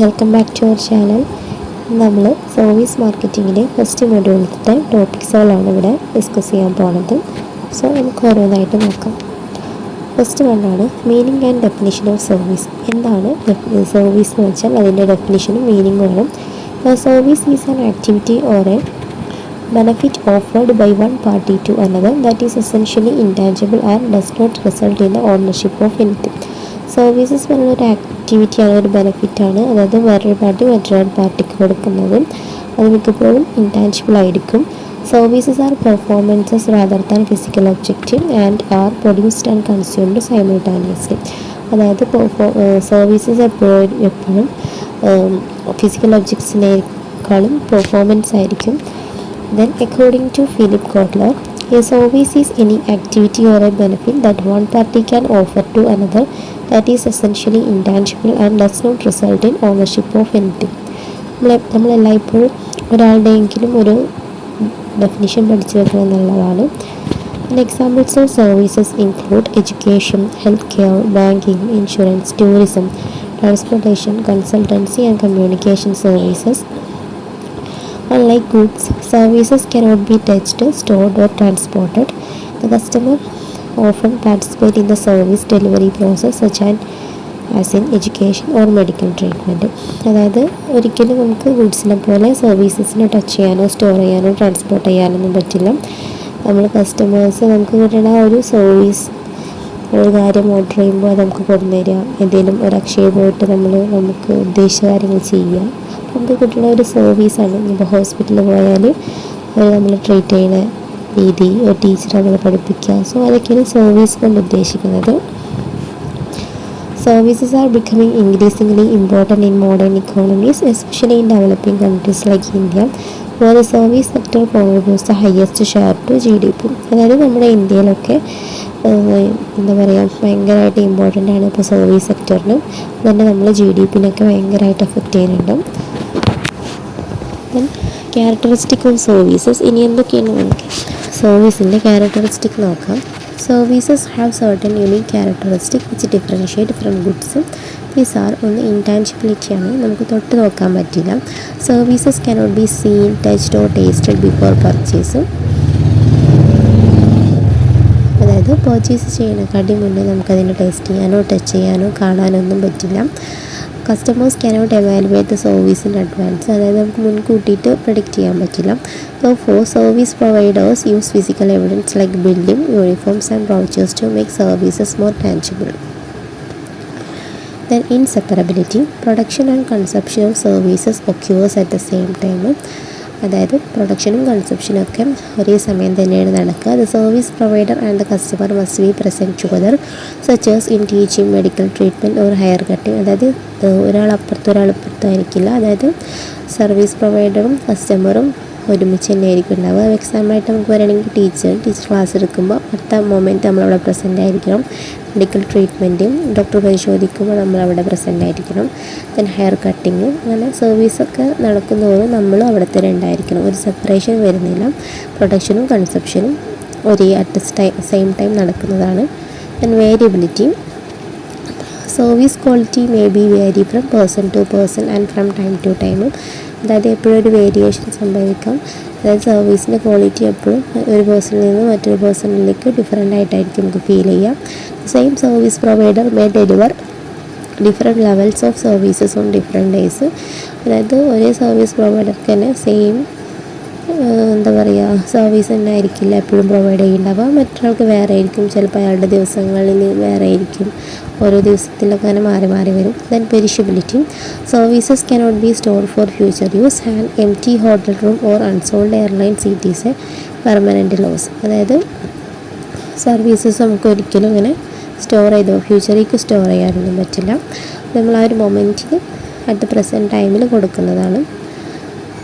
Welcome back to our channel നമ്മൾ service മാർക്കറ്റിങ്ങിന്റെ first മൊഡ്യൂളിലത്തെ ടോപ്പിക്സുകളാണ് ഇവിടെ ഡിസ്കസ് ചെയ്യാൻ പോണത്. സോ നമുക്ക് ഓരോന്നായിട്ട് നോക്കാം. First വണ്ണാണ് meaning and definition of service എന്താണ് സർവീസ് എന്ന് വെച്ചാൽ അതിന്റെ ഡെഫിനിഷനും മീനിങ്ങും വേണം service is an activity or a benefit offered by one party to another that is essentially intangible and does not result in the ownership of anything. Services ഒരു ആക്ടിവിറ്റിയാണ് ഒരു ബെനിഫിറ്റാണ് അതായത് വേറൊരു പാർട്ടി മറ്റൊരാൾ പാർട്ടിക്ക് കൊടുക്കുന്നത് അത് മിക്കപ്പോഴും ഇൻടാൻജിബിൾ ആയിരിക്കും. Services are performances rather than physical objective and are produced and consumed simultaneously അതായത് സർവീസസ് എപ്പോഴും എപ്പോഴും ഫിസിക്കൽ ഒബ്ജക്ട്സിനേക്കാളും പെർഫോമൻസ് ആയിരിക്കും. Then according to Philip Kotler, a service is any activity or a benefit that one party can offer to another that is essentially intangible and does not result in ownership of anything. നമ്മൾ നമ്മളെല്ലായ്പ്പോഴും ഒരാളുടെയെങ്കിലും ഒരു definition പഠിച്ചു വെക്കണം എന്നുള്ളതാണ് examples of services include education health care banking insurance tourism transportation consultancy and communication services Unlike goods, services cannot be touched, stored, or transported. The customer often participate in the service delivery process, such as in education or medical treatment അതായത് ഒരിക്കലും നമുക്ക് ഗുഡ്സിനെ പോലെ സർവീസസിനെ touch ചെയ്യാനോ store ചെയ്യാനോ transport ചെയ്യാനൊന്നും പറ്റില്ല. നമ്മൾ കസ്റ്റമേഴ്സ് നമുക്ക് കിട്ടുന്ന ഒരു സർവീസ് ഒരു കാര്യം ഓർഡർ ചെയ്യുമ്പോൾ അത് നമുക്ക് കൊണ്ടുതരിക എന്തെങ്കിലും ഒരു അക്ഷയ പോയിട്ട് നമ്മൾ നമുക്ക് ഉദ്ദേശിച്ച കാര്യങ്ങൾ ചെയ്യുക. നമുക്ക് കിട്ടുന്ന ഒരു സർവീസാണ് ഇപ്പോൾ ഹോസ്പിറ്റലിൽ പോയാൽ അവർ നമ്മൾ ട്രീറ്റ് ചെയ്യുന്ന രീതി ഒരു ടീച്ചർ നമ്മൾ പഠിപ്പിക്കുക. സോ അതൊക്കെയാണ് സർവീസ് കൊണ്ട് ഉദ്ദേശിക്കുന്നത്. Services are becoming increasingly important in modern economies especially in developing countries like India the service sector contributes the highest share to G D P അതായത് നമ്മുടെ ഇന്ത്യയിലൊക്കെ എന്താ പറയുക ഭയങ്കരമായിട്ട് ഇമ്പോർട്ടന്റ് ആണ് ഇപ്പോൾ സർവീസ് സെക്ടറിനും തന്നെ നമ്മൾ ജി ഡി പിന്നൊക്കെ ഭയങ്കരമായിട്ട് എഫക്റ്റ് ചെയ്യുന്നുണ്ട്. ദെൻ ക്യാരക്ടറിസ്റ്റിക് ഓഫ് സർവീസസ് ഇനി എന്തൊക്കെയാണ് നമുക്ക് സർവീസിന്റെ ക്യാരക്ടറിസ്റ്റിക് നോക്കാം. Services have certain unique characteristic which differentiate from goods these are ഒന്ന് ഇൻടാൻജിബിലിറ്റിയാണ് നമുക്ക് തൊട്ട് നോക്കാൻ പറ്റില്ല. Services cannot be seen touched or tasted before പർച്ചേസും അതായത് പർച്ചേസ് ചെയ്യണക്കാട്ടി മുന്നേ നമുക്കതിനെ ടേസ്റ്റ് ചെയ്യാനോ ടച്ച് ചെയ്യാനോ കാണാനൊന്നും പറ്റില്ല. Customers cannot evaluate the service in advance അതായത് നമുക്ക് മുൻകൂട്ടിയിട്ട് പ്രൊഡിക്റ്റ് ചെയ്യാൻ പറ്റില്ല. So for service providers use physical evidence like building uniforms and vouchers to make services more tangible then inseparability production and consumption of services occurs at the same time. അതായത് പ്രൊഡക്ഷനും കൺസപ്ഷനും ഒക്കെ ഒരേ സമയം തന്നെയാണ് നടക്കുക. The service provider and the customer must be present together സച്ചേഴ്സ് in teaching medical treatment or hair cutting അതായത് ഒരാൾ അപ്പുറത്തൊരാൾ ഇപ്പുറത്തായിരിക്കില്ല അതായത് സർവീസ് പ്രൊവൈഡറും കസ്റ്റമറും ഒരുമിച്ച് തന്നെ ആയിരിക്കും ഉണ്ടാവുക എക്സാമ്പിളായിട്ട് നമുക്ക് പറയുകയാണെങ്കിൽ ടീച്ചർ ടീച്ചർ ക്ലാസ് എടുക്കുമ്പോൾ അടുത്ത മൊമെന്റ് നമ്മളവിടെ പ്രസന്റ് ആയിരിക്കണം. മെഡിക്കൽ ട്രീറ്റ്മെന്റും ഡോക്ടർ പരിശോധിക്കുമ്പോൾ നമ്മളവിടെ പ്രസന്റ് ആയിരിക്കണം. ദെൻ ഹെയർ കട്ടിങ് അങ്ങനെ സർവീസൊക്കെ നടക്കുന്നതോറും നമ്മളും അവിടെ തന്നെ ഉണ്ടായിരിക്കണം. ഒരു സെപ്പറേഷൻ വരുന്നില്ല. പ്രൊഡക്ഷനും കൺസെപ്ഷനും ഒരേ അറ്റ് ടൈം സെയിം ടൈം നടക്കുന്നതാണ്. Then variability service quality may be vary from person to person and from time to time അതായത് എപ്പോഴും ഒരു വേരിയേഷൻ സംഭവിക്കാം. അതായത് സർവീസിന്റെ ക്വാളിറ്റി എപ്പോഴും ഒരു പേഴ്സണിൽ നിന്ന് മറ്റൊരു പേഴ്സണിലേക്ക് ഡിഫറെന്റ് ആയിട്ടായിരിക്കും നമുക്ക് ഫീൽ ചെയ്യാം. Same service provider may deliver different levels of services on different days അതായത് ഒരേ സർവീസ് പ്രൊവൈഡർക്ക് തന്നെ സെയിം എന്താ പറയുക സർവീസ് തന്നെ ആയിരിക്കില്ല എപ്പോഴും പ്രൊവൈഡ് ചെയ്യുന്നുണ്ടാവുക മറ്റൊരാൾക്ക് വേറെ ആയിരിക്കും. ചിലപ്പോൾ അയാളുടെ ദിവസങ്ങളിൽ വേറെ ആയിരിക്കും. ഓരോ ദിവസത്തിലൊക്കെ അങ്ങനെ മാറി മാറി വരും. Then perishability services cannot be store for future use and empty hotel room or unsold airline seats a permanent loss അതായത് സർവീസസ് നമുക്ക് ഒരിക്കലും ഇങ്ങനെ സ്റ്റോർ ചെയ്തോ ഫ്യൂച്ചറിലേക്ക് സ്റ്റോർ ചെയ്യാനൊന്നും പറ്റില്ല. നമ്മൾ ആ ഒരു മൊമെന്റിൽ അറ്റ് ദ പ്രസന്റ് ടൈമിൽ കൊടുക്കുന്നതാണ്.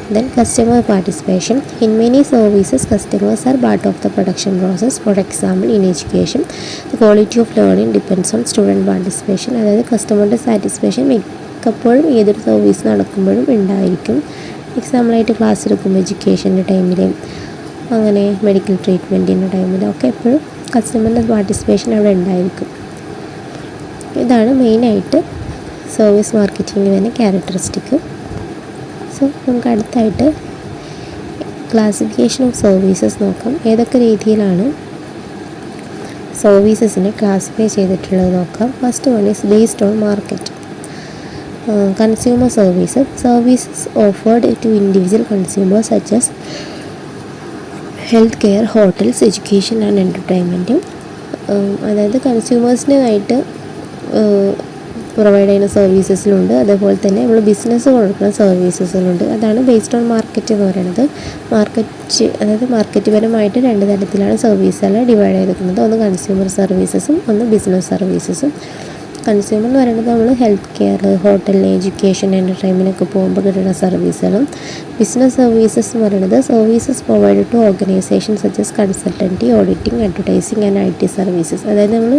Then customer participation. In many services, customers are part of the production process. For example, in education, the quality of learning depends on student participation. അതായത് കസ്റ്റമറുടെ സാറ്റിസ്ഫാക്ഷൻ മിക്കപ്പോഴും ഏതൊരു സർവീസ് നടക്കുമ്പോഴും ഉണ്ടായിരിക്കും എക്സാമ്പിളായിട്ട് ക്ലാസ് എടുക്കുമ്പോൾ എഡ്യൂക്കേഷന്റെ ടൈമിൽ അങ്ങനെ മെഡിക്കൽ ട്രീറ്റ്മെന്റിന്റെ ടൈമിലൊക്കെ എപ്പോഴും കസ്റ്റമറിന്റെ പാർട്ടിസിപ്പേഷൻ അവിടെ ഉണ്ടായിരിക്കും ഇതാണ് മെയിനായിട്ട് സർവീസ് മാർക്കറ്റിംഗ് തന്നെ ക്യാരക്ടറിസ്റ്റിക് സോ നമുക്ക് അടുത്തായിട്ട് ക്ലാസിഫിക്കേഷൻ ഓഫ് സർവീസസ് നോക്കാം. ഏതൊക്കെ രീതിയിലാണ് സർവീസസിനെ ക്ലാസിഫൈ ചെയ്തിട്ടുള്ളത് നോക്കാം. First one is based on market consumer services services offered to individual consumers such as health care hotels education and എന്റർടൈൻമെന്റും അതായത് കൺസ്യൂമേഴ്സിനായിട്ട് പ്രൊവൈഡ് ചെയ്യുന്ന സർവീസസിലുണ്ട് അതേപോലെ തന്നെ നമ്മൾ ബിസിനസ് കൊടുക്കുന്ന സർവീസസിലുണ്ട് അതാണ് ബേസ്ഡ് ഓൺ മാർക്കറ്റ് എന്ന് പറയുന്നത്. മാർക്കറ്റ് അതായത് മാർക്കറ്റ് പരമായിട്ട് രണ്ട് തരത്തിലാണ് സർവീസുകൾ ഡിവൈഡ് ചെയ്തിരിക്കുന്നത്. ഒന്ന് കൺസ്യൂമർ സർവീസസും ഒന്ന് ബിസിനസ് സർവീസസും കൺസ്യൂമർ എന്ന് പറയുന്നത് നമ്മൾ ഹെൽത്ത് കെയർ ഹോട്ടൽ എഡ്യൂക്കേഷൻ എന്റർടൈൻമെന്റൊക്കെ പോകുമ്പോൾ കിട്ടുന്ന സർവീസുകളും ബിസിനസ് സർവീസസ് എന്ന് പറയുന്നത് services provide to organisation such as consultancy auditing advertising and I T services അതായത് നമ്മൾ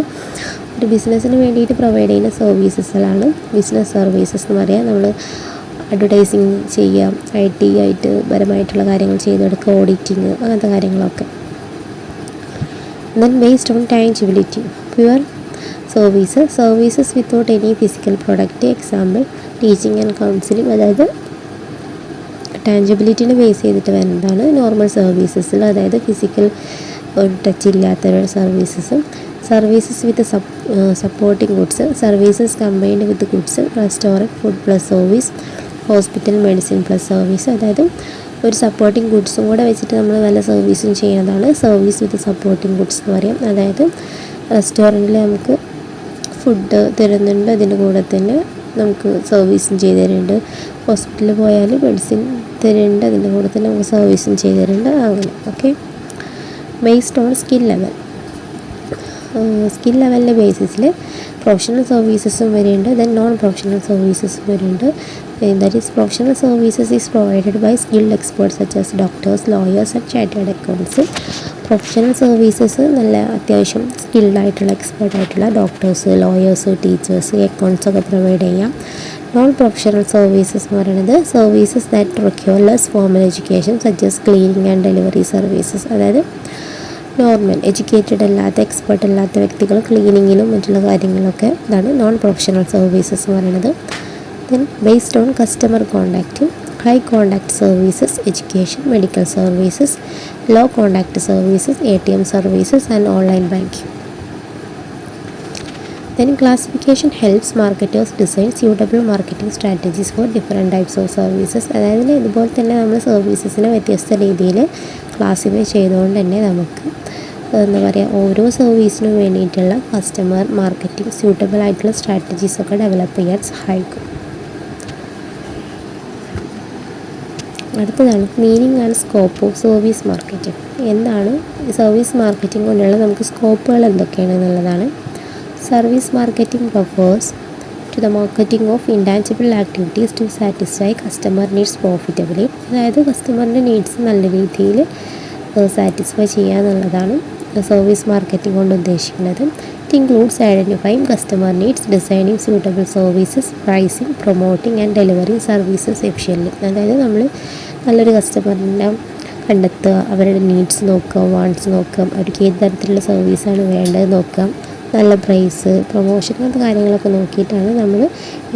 ഒരു ബിസിനസ്സിന് വേണ്ടിയിട്ട് പ്രൊവൈഡ് ചെയ്യുന്ന സർവീസസുകളാണ് ബിസിനസ് സർവീസസ് എന്ന് പറയുക നമ്മൾ അഡ്വർടൈസിങ് ചെയ്യാം ഐ ടി ആയിട്ട് പരമായിട്ടുള്ള കാര്യങ്ങൾ ചെയ്തെടുക്കുക ഓഡിറ്റിങ് അങ്ങനത്തെ കാര്യങ്ങളൊക്കെ. Then based on tangibility pure service services without any physical product example teaching and counselling അതായത് ടാഞ്ചബിലിറ്റിനെ ബേസ് ചെയ്തിട്ട് വരുന്നതാണ് നോർമൽ സർവീസസിൽ അതായത് ഫിസിക്കൽ ടച്ച് ഇല്ലാത്ത സർവീസസും services with supporting goods services combined with goods restaurant food plus service hospital medicine plus service അതായത് ഒരു supporting ഗുഡ്സും കൂടെ വെച്ചിട്ട് നമ്മൾ നല്ല സർവീസും ചെയ്യുന്നതാണ്. സർവീസ് വിത്ത് സപ്പോർട്ടിംഗ് ഗുഡ്സ് എന്ന് പറയും. അതായത് റെസ്റ്റോറന്റിൽ നമുക്ക് ഫുഡ് തരുന്നുണ്ട്. അതിന്റെ കൂടെ തന്നെ നമുക്ക് സർവീസും ചെയ്തു തരുന്നുണ്ട്. ഹോസ്പിറ്റലിൽ പോയാൽ മെഡിസിൻ തരുന്നുണ്ട്. അതിന്റെ കൂടെ തന്നെ നമുക്ക് സർവീസും ചെയ്തു തരുന്നുണ്ട്. അങ്ങനെ okay based on skill level skill ലെവലിന്റെ ബേസിസിൽ പ്രൊഫഷണൽ സർവീസസും വരുന്നുണ്ട്. ദെൻ നോൺ പ്രൊഫഷണൽ സർവീസസും വരുന്നുണ്ട്. That is professional services is provided by skilled experts such as doctors lawyers and chartered accounts professional services നല്ല അത്യാവശ്യം സ്കിൽഡ് ആയിട്ടുള്ള എക്സ്പേർട്ട് ആയിട്ടുള്ള ഡോക്ടേഴ്സ് ലോയേഴ്സ് ടീച്ചേഴ്സ് അക്കൗണ്ട്സ് ഒക്കെ പ്രൊവൈഡ് ചെയ്യാം. നോൺ പ്രൊഫഷണൽ സർവീസസ് എന്ന് പറയുന്നത് services that require less formal education as cleaning and delivery services അതായത് normal educated അല്ലാത്ത എക്സ്പേർട്ട് അല്ലാത്ത വ്യക്തികൾ ക്ലീനിങ്ങിലും മറ്റുള്ള കാര്യങ്ങളൊക്കെ ഇതാണ് നോൺ പ്രൊഫഷണൽ സർവീസസ് എന്ന് പറയുന്നത്. Then based on customer contact high contact services education medical services low contact services A T M services and online banking then classification helps marketers design suitable marketing strategies for different types of services അതായത് ഇതുപോലെ തന്നെ നമ്മൾ സർവീസസിനെ വ്യത്യസ്ത രീതിയിൽ classify ചെയ്തുകൊണ്ട് തന്നെ നമുക്ക് എന്താ പറയുക ഓരോ സർവീസിനും വേണ്ടിയിട്ടുള്ള കസ്റ്റമർ മാർക്കറ്റിംഗ് സ്യൂട്ടബിൾ ആയിട്ടുള്ള സ്ട്രാറ്റജീസൊക്കെ ഡെവലപ്പ് ചെയ്യാൻ സഹായിക്കും. അടുത്തതാണ് meaning and scope of service marketing എന്താണ് സർവീസ് മാർക്കറ്റിംഗ് കൊണ്ടുള്ള നമുക്ക് സ്കോപ്പുകൾ എന്തൊക്കെയാണ് എന്നുള്ളതാണ്. Service marketing refers to the marketing of intangible activities to satisfy customer needs profitably അതായത് കസ്റ്റമറിന്റെ നീഡ്സ് നല്ല രീതിയിൽ സാറ്റിസ്ഫൈ ചെയ്യുക എന്നുള്ളതാണ് സർവീസ് മാർക്കറ്റിംഗ് കൊണ്ട് ഉദ്ദേശിക്കുന്നത്. It includes identifying customer needs designing suitable services pricing promoting and delivering services efficiently അതായത് നമ്മൾ നല്ലൊരു കസ്റ്റമറിന്റെ കണ്ടെത്തുക അവരുടെ നീഡ്സ് നോക്കുക വാണ്ട്സ് നോക്കുക അവർക്ക് ഏത് തരത്തിലുള്ള സർവീസാണ് വേണ്ടത് നോക്കുക നല്ല പ്രൈസ് പ്രൊമോഷൻ അങ്ങനത്തെ കാര്യങ്ങളൊക്കെ നോക്കിയിട്ടാണ് നമ്മൾ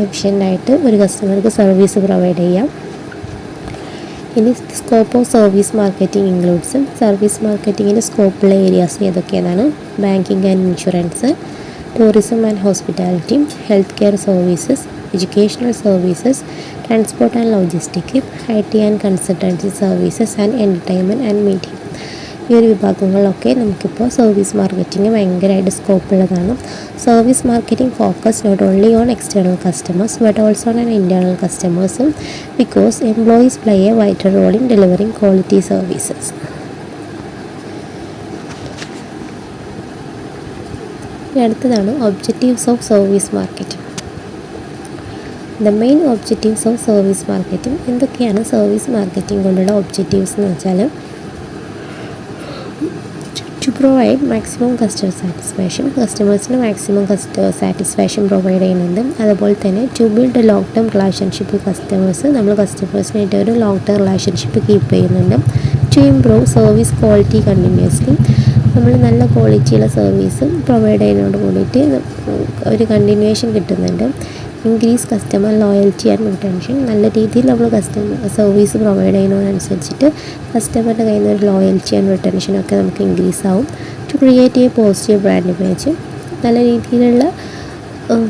എഫിഷ്യന്റായിട്ട് ഒരു കസ്റ്റമർക്ക് സർവീസ് പ്രൊവൈഡ് ചെയ്യാം. ഇനി scope of service marketing includes service മാർക്കറ്റിങ്ങിന്റെ സ്കോപ്പുള്ള ഏരിയാസ് ഏതൊക്കെയാണ് banking and insurance tourism and hospitality health care services educational services transport and logistic I T and consultancy services and entertainment and media ഈ ഒരു വിഭാഗങ്ങളിലൊക്കെ നമുക്കിപ്പോൾ service marketing ഭയങ്കരമായിട്ട് scope ഉള്ളതാണ്. Service marketing focus not only on external customers but also on internal കസ്റ്റമേഴ്സും because employees play a vital role in delivering quality services അടുത്തതാണ് objectives of service marketing the main objectives of service marketing എന്തൊക്കെയാണ് service marketing കൊണ്ടുള്ള objectives എന്ന് വെച്ചാൽ provide maximum customer satisfaction കസ്റ്റമേഴ്സിന് maximum customer satisfaction provide ചെയ്യുന്നുണ്ട്. അതുപോലെ തന്നെ to build long term relationship customers നമ്മൾ കസ്റ്റമേഴ്സിനായിട്ട് ഒരു ലോങ് ടേം റിലേഷൻഷിപ്പ് കീപ്പ് ചെയ്യുന്നുണ്ട്. To improve service quality continuously നമ്മൾ നല്ല ക്വാളിറ്റിയുള്ള സർവീസ് പ്രൊവൈഡ് ചെയ്യുന്നതോട് കൂടിയിട്ട് ഒരു കണ്ടിന്യൂവേഷൻ കിട്ടുന്നുണ്ട്. Increase customer loyalty and retention നല്ല രീതിയിൽ നമ്മൾ കസ്റ്റമർ സർവീസ് പ്രൊവൈഡ് ചെയ്യുന്നതിനനുസരിച്ചിട്ട് കസ്റ്റമറിന്റെ കയ്യിൽ നിന്ന് ഒരു ലോയൽറ്റി ആൻഡ് റിട്ടൻഷനൊക്കെ നമുക്ക് ഇൻക്രീസ് ആവും. To create a positive brand image നല്ല രീതിയിലുള്ള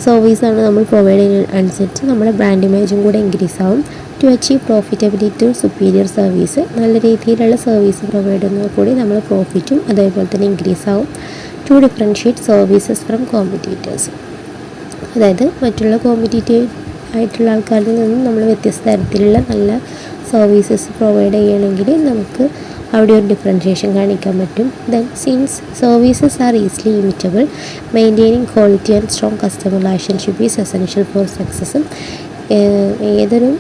സർവീസാണ് നമ്മൾ പ്രൊവൈഡ് ചെയ്യുന്ന അനുസരിച്ച് നമ്മുടെ ബ്രാൻഡ് ഇമേജും കൂടെ ഇൻക്രീസ് ആവും. To achieve profitability superior service നല്ല രീതിയിലുള്ള സർവീസ് പ്രൊവൈഡ് ചെയ്യുന്നത് കൂടി നമ്മൾ പ്രോഫിറ്റും അതേപോലെ തന്നെ ഇൻക്രീസ് ആവും. To differentiate services from competitors അതായത് മറ്റുള്ള കോമ്പറ്റീറ്റീവ് ആയിട്ടുള്ള ആൾക്കാരിൽ നിന്നും നമ്മൾ വ്യത്യസ്ത തരത്തിലുള്ള നല്ല സർവീസസ് പ്രൊവൈഡ് ചെയ്യണമെങ്കിൽ നമുക്ക് അവിടെ ഒരു ഡിഫറൻഷ്യേഷൻ കാണിക്കാൻ പറ്റും. Then since services are easily imitable maintaining quality and strong customer relationship is essential for സക്സസും ഏതൊരു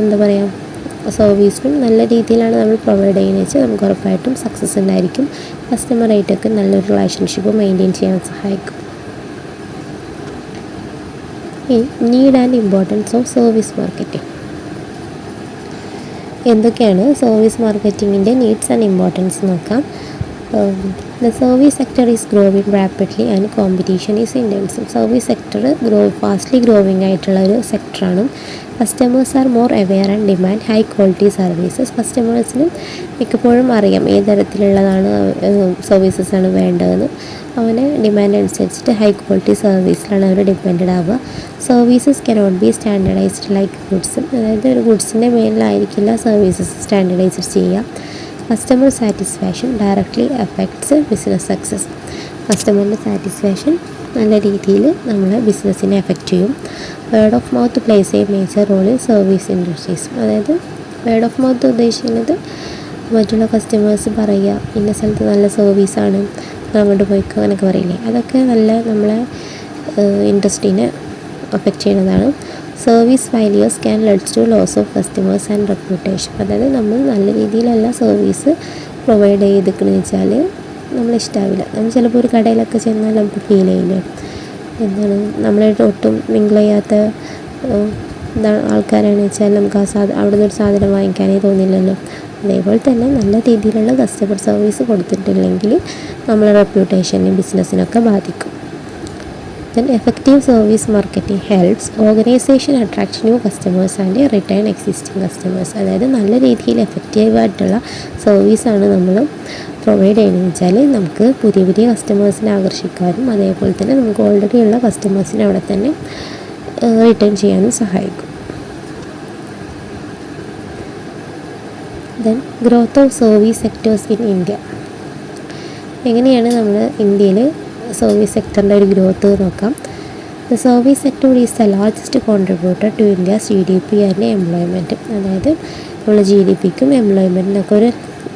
എന്താ പറയുക സർവീസിനും നല്ല രീതിയിലാണ് നമ്മൾ പ്രൊവൈഡ് ചെയ്യുന്നത് വെച്ചാൽ നമുക്ക് ഉറപ്പായിട്ടും സക്സസ് ഉണ്ടായിരിക്കും. കസ്റ്റമറായിട്ടൊക്കെ നല്ലൊരു റിലേഷൻഷിപ്പ് മെയിന്റെയിൻ ചെയ്യാൻ സഹായിക്കും. Need and importance of service marketing എന്തൊക്കെയാണ് സർവീസ് മാർക്കറ്റിങ്ങിന്റെ നീഡ്സ് ആൻഡ് ഇമ്പോർട്ടൻസ് നോക്കാം. The service sector is growing rapidly and competition is intense service sector grow fastly growing ആയിട്ടുള്ള ഒരു സെക്ടറാണ് customers are more aware and demand high quality services കസ്റ്റമേഴ്സിന് മിക്കപ്പോഴും അറിയാം ഏത് തരത്തിലുള്ളതാണ് സർവീസസ് ആണ് വേണ്ടതെന്ന്. അവന് ഡിമാൻഡ് അനുസരിച്ചിട്ട് ഹൈ ക്വാളിറ്റി സർവീസിലാണ് അവർ ഡിപ്പെൻഡ് ആവുക. Services cannot be standardized like goods അതായത് ഒരു ഗുഡ്സിന്റെ മേലിലായിരിക്കില്ല സർവീസസ് സ്റ്റാൻഡേർഡൈസ്ഡ് ചെയ്യുക. Customer satisfaction directly affects business success കസ്റ്റമറിന്റെ satisfaction നല്ല രീതിയിൽ നമ്മളെ ബിസിനസ്സിനെ എഫക്റ്റ് ചെയ്യും. Word of mouth plays a major role service industries അതായത് വേർഡ് ഓഫ് മൗത്ത് ഉദ്ദേശിക്കുന്നത് മറ്റുള്ള കസ്റ്റമേഴ്സ് പറയുക ഇന്ന സ്ഥലത്ത് നല്ല സർവീസാണ് അങ്ങോട്ട് പോയിക്കോ അങ്ങനെയൊക്കെ പറയില്ലേ. അതൊക്കെ നല്ല നമ്മളെ ഇൻഡസ്ട്രീനെ അഫക്റ്റ് ചെയ്യുന്നതാണ്. Service failures can leads to loss of customers and reputation അതായത് നമ്മൾ നല്ല രീതിയിലല്ല സർവീസ് പ്രൊവൈഡ് ചെയ്തിരിക്കണമെന്ന് വെച്ചാൽ നമ്മളിഷ്ടാവില്ല നമ്മൾ ചിലപ്പോൾ ഒരു കടയിലൊക്കെ ചെന്നാൽ നമുക്ക് ഫീൽ ചെയ്യില്ലേ? എന്താണ്? നമ്മളായിട്ട് ഒട്ടും മിങ്കിൾ ചെയ്യാത്ത ആൾക്കാരാണെന്ന് വെച്ചാൽ നമുക്ക് ആ സാധ അവിടെ നിന്ന് ഒരു സാധനം വാങ്ങിക്കാനേ തോന്നില്ലല്ലോ. അതേപോലെ തന്നെ നല്ല രീതിയിലുള്ള കസ്റ്റമർ സർവീസ് കൊടുത്തിട്ടില്ലെങ്കിൽ നമ്മളെ റെപ്യൂട്ടേഷനും ബിസിനസ്സിനൊക്കെ ബാധിക്കും. Then effective service marketing helps organization attract new customers and return existing customers അതായത് നല്ല രീതിയിൽ എഫക്റ്റീവായിട്ടുള്ള സർവീസാണ് നമ്മൾ പ്രൊവൈഡ് ചെയ്യുന്നത്. വെച്ചാൽ നമുക്ക് പുതിയ പുതിയ കസ്റ്റമേഴ്സിനെ ആകർഷിക്കാനും അതേപോലെ തന്നെ നമുക്ക് ഓൾറെഡി ഉള്ള കസ്റ്റമേഴ്സിനെ അവിടെ തന്നെ റിട്ടേൺ ചെയ്യാനും സഹായിക്കും. Then growth of service sectors in India എങ്ങനെയാണ് നമ്മൾ ഇന്ത്യയിൽ സർവീസ് സെക്ടറിന്റെ ഒരു ഗ്രോത്ത് നോക്കാം. The service sector is the largest contributor to India G D P and employment അതായത് നമ്മൾ ജി ഡി പിക്കും എംപ്ലോയ്മെന്റിനൊക്കെ ഒരു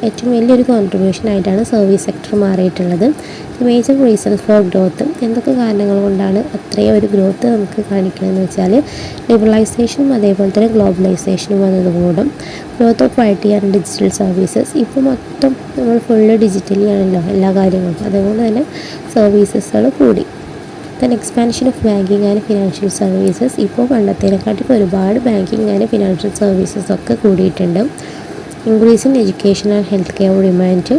ഏറ്റവും വലിയൊരു കോൺട്രിബ്യൂഷൻ ആയിട്ടാണ് സർവീസ് സെക്ടർ മാറിയിട്ടുള്ളത്. മേജർ റീസൺ ഫോർ ഗ്രോത്ത് എന്തൊക്കെ കാരണങ്ങൾ കൊണ്ടാണ് അത്രയും ഒരു ഗ്രോത്ത് നമുക്ക് കാണിക്കണമെന്ന് വെച്ചാൽ ലിബറലൈസേഷനും അതേപോലെ തന്നെ ഗ്ലോബലൈസേഷനും വന്നതുകൊണ്ടും growth of I T and digital services ഇപ്പോൾ മൊത്തം നമ്മൾ ഫുള്ള് ഡിജിറ്റലി ആണല്ലോ എല്ലാ കാര്യങ്ങളും അതുകൊണ്ട് തന്നെ സർവീസസുകൾ കൂടി. Then expansion of banking and financial services ഇപ്പോൾ പണ്ടത്തേനെക്കാട്ടിപ്പോൾ ഒരുപാട് ബാങ്കിങ് ആൻഡ് ഫിനാൻഷ്യൽ സർവീസസ് ഒക്കെ കൂടിയിട്ടുണ്ട്. Increase in education and health care demand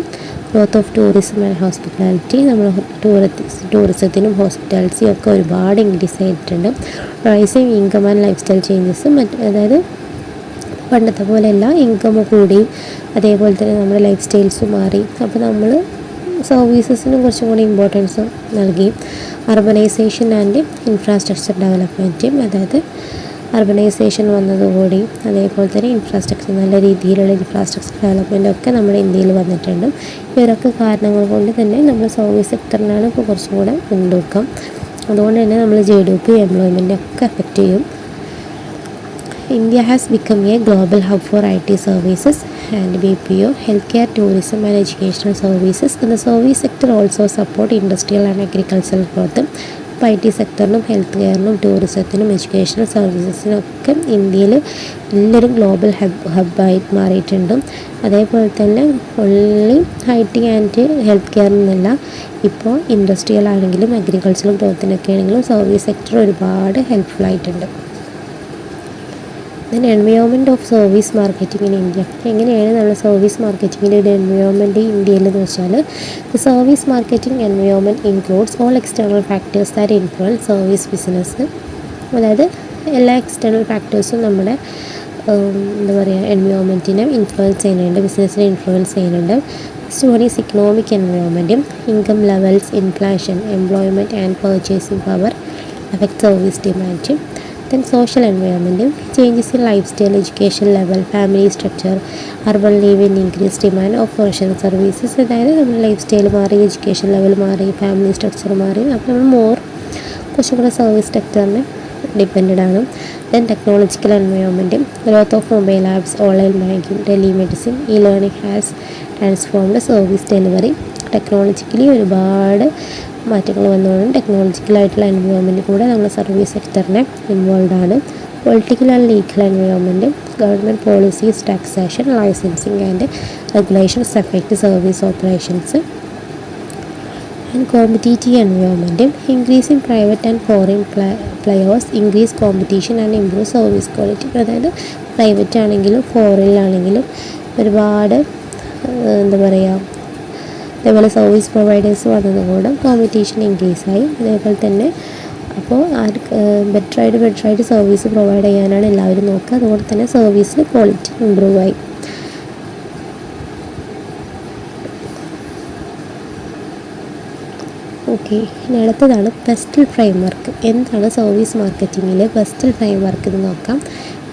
growth of tourism and hospitality നമ്മൾ ടൂറിസത്തിനും ഹോസ്പിറ്റാലിറ്റിയും ഒക്കെ ഒരുപാട് ഇൻക്രീസ് ആയിട്ടുണ്ട് rising income and lifestyle changes മറ്റ് അതായത് പണ്ടത്തെ പോലെയല്ല ഇൻകം കൂടി അതേപോലെ തന്നെ നമ്മുടെ ലൈഫ് സ്റ്റൈൽസും മാറി. അപ്പോൾ നമ്മൾ സർവീസസിനും കുറച്ചും കൂടി ഇമ്പോർട്ടൻസ് നൽകി. അർബനൈസേഷൻ ആൻഡ് ഇൻഫ്രാസ്ട്രക്ചർ ഡെവലപ്മെന്റും അതായത് അർബനൈസേഷൻ വന്നതുകൂടി അതേപോലെ തന്നെ ഇൻഫ്രാസ്ട്രക്ചർ നല്ല രീതിയിലുള്ള ഇൻഫ്രാസ്ട്രക്ചർ ഡെവലപ്മെന്റ് ഒക്കെ നമ്മുടെ ഇന്ത്യയിൽ വന്നിട്ടുണ്ട്. ഇവരൊക്കെ കാരണങ്ങൾ കൊണ്ട് തന്നെ നമ്മുടെ സർവീസ് സെക്ടറിനാണ് ഇപ്പോൾ കുറച്ചും കൂടെ മുൻതൂക്കം. അതുകൊണ്ട് തന്നെ നമ്മൾ ജെ ഡി പി എംപ്ലോയ്മെന്റ് ഒക്കെ എഫക്റ്റ് ചെയ്യും. India has become a global hub for I T services and B P O health care tourism and educational services the service sector also support industrial and agricultural growth ഇപ്പോൾ I T സെക്ടറിനും health കെയറിനും ടൂറിസത്തിനും educational സർവീസസിനും ഒക്കെ ഇന്ത്യയിൽ എല്ലാവരും global hub ഹബ്ബായി മാറിയിട്ടുണ്ട്. അതേപോലെ തന്നെ only I T and health care എന്നല്ല ഇപ്പോൾ ഇൻഡസ്ട്രിയൽ ആണെങ്കിലും അഗ്രികൾച്ചറൽ ഗ്രോത്തിനൊക്കെ ആണെങ്കിലും സർവീസ് സെക്ടർ ഒരുപാട് ഹെൽപ്ഫുൾ ആയിട്ടുണ്ട്. Then environment of service marketing in India എങ്ങനെയാണ് നമ്മൾ സർവീസ് മാർക്കറ്റിങ്ങിന്റെ ഒരു എൻവയോൺമെന്റ് ഇന്ത്യയിൽ എന്ന് വെച്ചാൽ the service marketing environment includes all external factors that influence service business അതായത് എല്ലാ എക്സ്റ്റേണൽ ഫാക്ടേഴ്സും നമ്മുടെ എന്താ പറയുക എൻവയോൺമെന്റിനെ ഇൻഫ്ലുവൻസ് ചെയ്യുന്നുണ്ട് ബിസിനസ്സിനെ ഇൻഫ്ലുവൻസ് ചെയ്യുന്നുണ്ട്. First one is economic എൻവയോൺമെന്റും income levels inflation employment and purchasing power effect service demand then social എൻവയോൺമെന്റും changes in lifestyle education level family structure urban living increase demand of professional services അതായത് നമ്മുടെ life style മാറി education level മാറി family structure മാറി. അപ്പോൾ നമ്മൾ more കുറച്ചും കൂടെ service സ്ട്രക്ചറിന് ഡിപ്പെൻഡ് ആണ്. Then technological എൻവയോൺമെന്റും growth of mobile apps online banking telemedicine e learning has transformed service delivery technologically ഒരുപാട് മാറ്റങ്ങൾ വന്നുകൊണ്ട് ടെക്നോളജിക്കലായിട്ടുള്ള എൻവയോൺമെന്റ് കൂടെ നമ്മൾ സർവീസ് സെക്ടറിനെ ഇൻവോൾവ് ആണ്. Political and legal environment government policies taxation licensing and regulations effect service operations and competitive എൻവയോൺമെന്റും increasing private and foreign players increase competition and improve service quality അതായത് private ആണെങ്കിലും ഫോറിനിലാണെങ്കിലും ഒരുപാട് എന്താ പറയുക അതേപോലെ സർവീസ് പ്രൊവൈഡേഴ്സ് വന്നതുകൊണ്ട് കോമ്പറ്റീഷൻ ഇൻക്രീസായി അതേപോലെ തന്നെ അപ്പോൾ ആർക്ക് ബെറ്ററായിട്ട് ബെറ്ററായിട്ട് സർവീസ് പ്രൊവൈഡ് ചെയ്യാനാണ് എല്ലാവരും നോക്കുക. അതുകൊണ്ട് തന്നെ സർവീസിൽ ക്വാളിറ്റി ഇമ്പ്രൂവ് ആയി. ഓക്കെ ഇനി അടുത്തതാണ് ബെസ്റ്റൽ ഫ്രെയിം വർക്ക് എന്താണ് സർവീസ് മാർക്കറ്റിങ്ങിലെ ബെസ്റ്റൽ ഫ്രെയിം വർക്ക് എന്ന് നോക്കാം.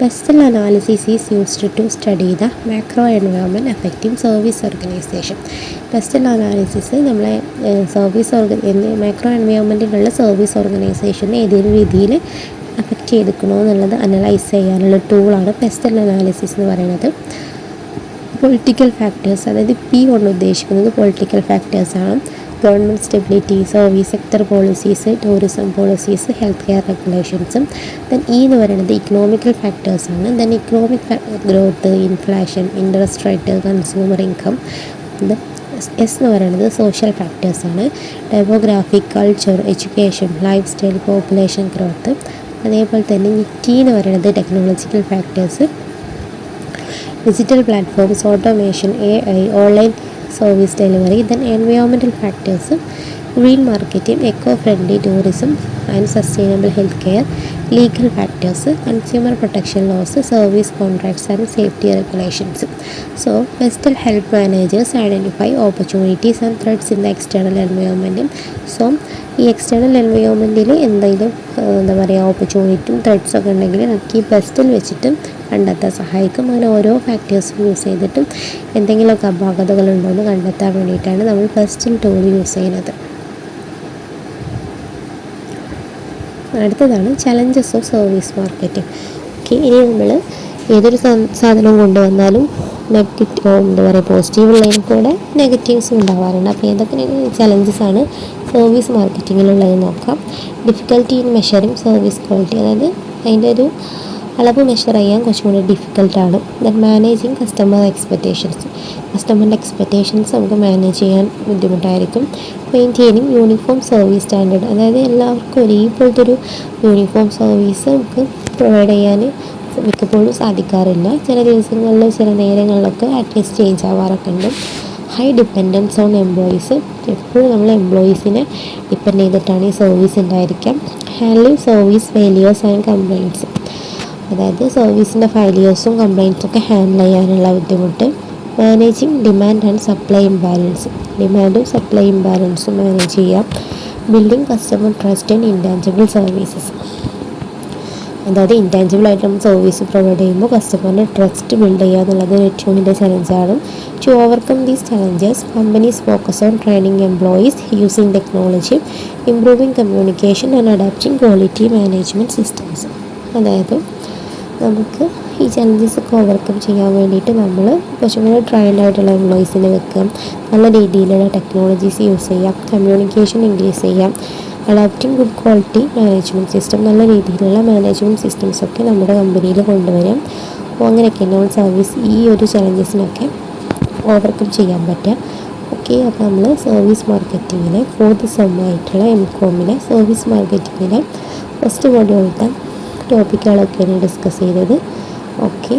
PESTEL analysis is used to study the macro environment effective service organization PESTEL analysis നമ്മളെ സർവീസ് ഓർഗ മാക്രോ എൻവയോൺമെന്റിലുള്ള സർവീസ് ഓർഗനൈസേഷനെ ഏതെങ്കിലും രീതിയിൽ അഫക്റ്റ് ചെയ്തിരിക്കണോ എന്നുള്ളത് അനലൈസ് ചെയ്യാനുള്ള ടൂളാണ് പെസ്റ്റൽ അനാലിസിസ് എന്ന് പറയുന്നത്. പൊളിറ്റിക്കൽ ഫാക്ടേഴ്സ് അതായത് പി കൊണ്ട് ഉദ്ദേശിക്കുന്നത് political ഫാക്ടേഴ്സാണ് government stability service sector policies tourism policies health care റെഗുലേഷൻസും. Then E എന്ന് പറയുന്നത് economical ഫാക്ടേഴ്സാണ് then economic growth inflation interest rate consumer income S എന്ന് പറയുന്നത് social ഫാക്ടേഴ്സാണ് demographic culture education lifestyle population growth അതേപോലെ തന്നെ T എന്ന് പറയുന്നത് technological factors digital platforms automation A I online service delivery then എൻവയോൺമെന്റൽ factors green marketing eco friendly tourism and sustainable health care legal factors consumer protection laws service contracts and safety regulations so PESTEL help managers identify opportunities and threats in the external എൻവയോൺമെന്റും so ഈ external എൻവയോൺമെന്റിൽ എന്തെങ്കിലും എന്താ പറയുക ഓപ്പർച്യൂണിറ്റിയും ത്രെഡ്സൊക്കെ ഉണ്ടെങ്കിൽ നമുക്ക് ഈ ബെസ്റ്റിൽ വെച്ചിട്ട് കണ്ടെത്താൻ സഹായിക്കും. അങ്ങനെ ഓരോ ഫാക്ടേഴ്സും യൂസ് ചെയ്തിട്ടും എന്തെങ്കിലുമൊക്കെ അപാകതകളുണ്ടോ എന്ന് കണ്ടെത്താൻ വേണ്ടിയിട്ടാണ് നമ്മൾ ബെസ്റ്റിൽ ടൂൾ യൂസ് ചെയ്യുന്നത്. അടുത്തതാണ് challenges of service marketing okay ഇനി നമ്മൾ ഏതൊരു സാധനം കൊണ്ടുവന്നാലും നെഗറ്റീവ് എന്താ പറയുക പോസിറ്റീവ് ഉള്ളതിന് കൂടെ നെഗറ്റീവ്സും ഉണ്ടാവാറുണ്ട്. അപ്പോൾ ഏതൊക്കെ ചലഞ്ചസ് ആണ് സർവീസ് മാർക്കറ്റിങ്ങിലുള്ളത് നോക്കാം. Difficulty in measuring service quality അതായത് അതിന്റെ ഒരു അളവ് മെഷർ ചെയ്യാൻ കുറച്ചും കൂടി ഡിഫിക്കൽട്ടാണ് ദെൻ മാനേജിങ് കസ്റ്റമർ എക്സ്പെക്റ്റേഷൻസ് കസ്റ്റമറിന്റെ എക്സ്പെക്റ്റേഷൻസ് നമുക്ക് മാനേജ് ചെയ്യാൻ ബുദ്ധിമുട്ടായിരിക്കും. മെയിന്റെയിനിങ് യൂണിഫോം സർവീസ് സ്റ്റാൻഡേർഡ് അതായത് എല്ലാവർക്കും ഒരേപോലത്തെ ഒരു യൂണിഫോം സർവീസ് നമുക്ക് പ്രൊവൈഡ് ചെയ്യാൻ മിക്കപ്പോഴും സാധിക്കാറില്ല. ചില ദിവസങ്ങളിൽ ചില നേരങ്ങളിലൊക്കെ അറ്റ്ലീസ്റ്റ് ചേഞ്ച് ആവാറൊക്കെ ഉണ്ട്. ഹൈ ഡിപ്പെൻഡൻസ് ഓൺ എംപ്ലോയീസ് എപ്പോഴും നമ്മൾ എംപ്ലോയീസിനെ ഡിപ്പെൻഡ് ചെയ്തിട്ടാണ് ഈ സർവീസ് ഉണ്ടായിരിക്കാം handling service failures and complaints അതായത് സർവീസിന്റെ ഫെയിലിയേഴ്സും ഒക്കെ ഹാൻഡിൽ ചെയ്യാനുള്ള ബുദ്ധിമുട്ട്. Managing demand and supply imbalance. ഡിമാൻഡും സപ്ലൈ ഇംബാലൻസും മാനേജ് ചെയ്യാം. Building customer trust and intangible services. അതായത് ഇന്റാഞ്ചിബിൾ ആയിട്ട് നമ്മൾ സർവീസ് പ്രൊവൈഡ് ചെയ്യുമ്പോൾ കസ്റ്റമറിന്റെ ട്രസ്റ്റ് ബിൽഡ് ചെയ്യുക എന്നുള്ളത് ഏറ്റവും വലിയ ചലഞ്ചാണ്. To overcome these challenges companies focus on training employees using technology improving communication and adapting quality management systems അതായത് നമുക്ക് ഈ ചലഞ്ചസ് ഒക്കെ ഓവർകം ചെയ്യാൻ വേണ്ടിയിട്ട് നമ്മൾ കുറച്ചും കൂടെ ട്രൈൻഡ് ആയിട്ടുള്ള എംപ്ലോയീസിനെ വെക്കാം. നല്ല രീതിയിലുള്ള ടെക്നോളജീസ് യൂസ് ചെയ്യാം. കമ്മ്യൂണിക്കേഷൻ ഇൻക്രീസ് ചെയ്യാം. Adapting good quality management system നല്ല രീതിയിലുള്ള മാനേജ്മെന്റ് സിസ്റ്റംസ് ഒക്കെ നമ്മുടെ കമ്പനിയിൽ കൊണ്ടുവരാം. അപ്പോൾ അങ്ങനെയൊക്കെ നമ്മൾ സർവീസ് ഈ ഒരു ചലഞ്ചസിനൊക്കെ ഓവർകം ചെയ്യാൻ പറ്റുക. ഓക്കെ അപ്പോൾ നമ്മൾ സർവീസ് മാർക്കറ്റിങ്ങിലെ ഫോർത്ത് സെമ്മായിട്ടുള്ള എം കോമിലെ സർവീസ് മാർക്കറ്റിങ്ങിലെ ഫസ്റ്റ് മൊഡ്യൂളിലത്തെ ടോപ്പിക്കുകളൊക്കെയാണ് ഡിസ്കസ് ചെയ്തത്. ഓക്കെ